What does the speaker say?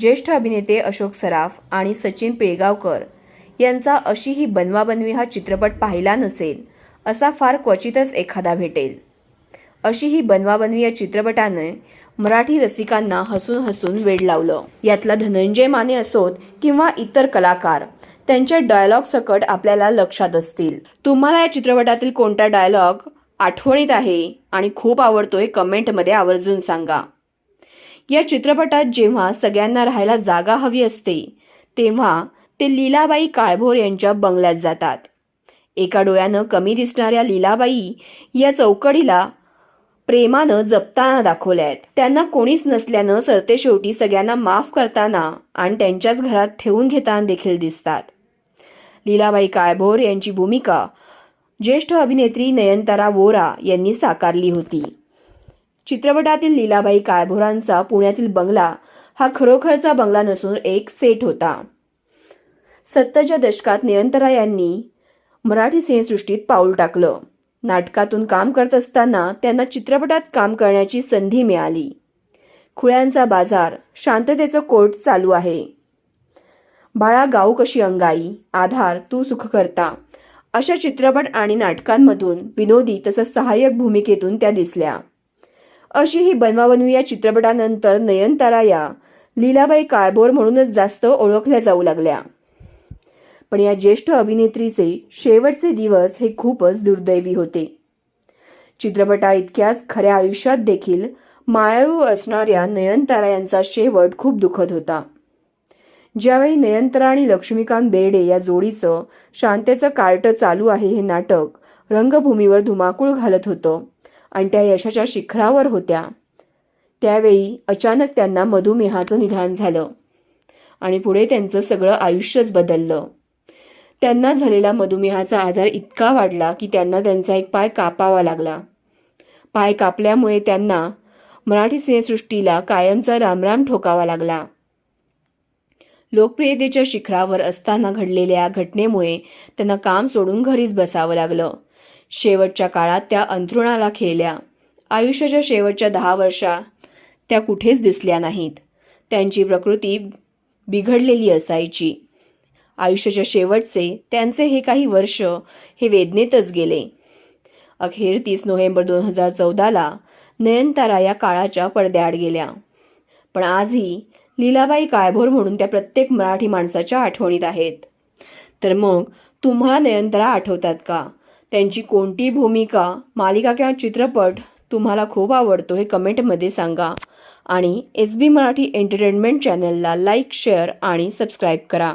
ज्येष्ठ अभिनेते अशोक सराफ आणि सचिन पिळगावकर यांचा अशी ही बनवाबनवी हा चित्रपट पाहिला नसेल असा फार क्वचितच एखादा भेटेल. अशी ही बनवाबनवी या चित्रपटाने मराठी रसिकांना हसून हसून वेड लावलं. यातला धनंजय माने असोत किंवा इतर कलाकार त्यांच्या डायलॉग सकट आपल्याला लक्षात असतील. तुम्हाला या चित्रपटातील कोणता डायलॉग आठवणीत आहे आणि खूप आवडतोय कमेंटमध्ये आवर्जून सांगा. या चित्रपटात जेव्हा सगळ्यांना राहायला जागा हवी असते तेव्हा ते लीलाबाई काळभोर यांच्या बंगल्यात जातात. एका डोळ्यानं कमी दिसणाऱ्या लीलाबाई या चौकडीला प्रेमानं जपताना दाखवल्या आहेत त्यांना कोणीच नसल्यानं सरतेशेवटी सगळ्यांना माफ करताना आणि त्यांच्याच घरात ठेवून घेताना देखील दिसतात. लीलाबाई काळभोर यांची भूमिका ज्येष्ठ अभिनेत्री नयनतारा वोरा यांनी साकारली होती. चित्रपटातील लीलाबाई काळभोरांचा पुण्यातील बंगला हा खरोखरचा बंगला नसून एक सेट होता. सत्तरच्या दशकात नियंतरा यांनी मराठी सिनेसृष्टीत पाऊल टाकलं. नाटकातून काम करत असताना त्यांना चित्रपटात काम करण्याची संधी मिळाली. खुळ्यांचा बाजार शांततेचं कोर्ट चालू आहे. बाळा गाऊ कशी अंगाई आधार तू सुख करता अशा चित्रपट आणि नाटकांमधून विनोदी तसंच सहाय्यक भूमिकेतून त्या दिसल्या. अशी ही बनवाबनवी या चित्रपटानंतर नयनतारा या. लीलाबाई काळभोर म्हणूनच जास्त ओळखल्या जाऊ लागल्या. पण या ज्येष्ठ अभिनेत्रीचे शेवटचे दिवस हे खूपच दुर्दैवी होते. चित्रपटा इतक्याच खऱ्या आयुष्यात देखील मायाळू असणाऱ्या नयनतारा यांचा शेवट खूप दुःखद होता. ज्यावेळी नयनतारा आणि लक्ष्मीकांत बेर्डे या जोडीचं शांतेचं कार्ट चालू आहे हे नाटक रंगभूमीवर धुमाकूळ घालत होतं. आणि त्या यशाच्या शिखरावर होत्या. त्यावेळी अचानक त्यांना मधुमेहाचं निधान झालं आणि पुढे त्यांचं सगळं आयुष्यच बदललं. त्यांना झालेला मधुमेहाचा आजार इतका वाढला की त्यांना त्यांचा एक पाय कापावा लागला. पाय कापल्यामुळे त्यांना मराठी सिनेसृष्टीला कायमचा रामराम ठोकावा लागला. लोकप्रियतेच्या शिखरावर असताना घडलेल्या घटनेमुळे त्यांना काम सोडून घरीच बसावं लागलं. शेवटच्या काळात त्या अंथरुणाला खेळल्या. आयुष्याच्या शेवटच्या दहा वर्षा त्या कुठेच दिसल्या नाहीत. त्यांची प्रकृती बिघडलेली असायची. आयुष्याच्या शेवटचे त्यांचे हे काही वर्ष हे वेदनेतच गेले. अखेर तीस नोव्हेंबर दोन हजार चौदाला नयनतारा या काळाच्या पडद्याआड गेल्या. पण आजही लीलाबाई काळभोर म्हणून त्या प्रत्येक मराठी माणसाच्या आठवणीत आहेत. तर मग तुम्हाला नयनतारा आठवतात का? त्यांची कोणती भूमिका मालिका किंवा चित्रपट तुम्हाला खूप आवडतो हे कमेंटमध्ये सांगा. आणि एस बी मराठी एंटरटेनमेंट चॅनलला लाईक शेअर आणि सबस्क्राईब करा.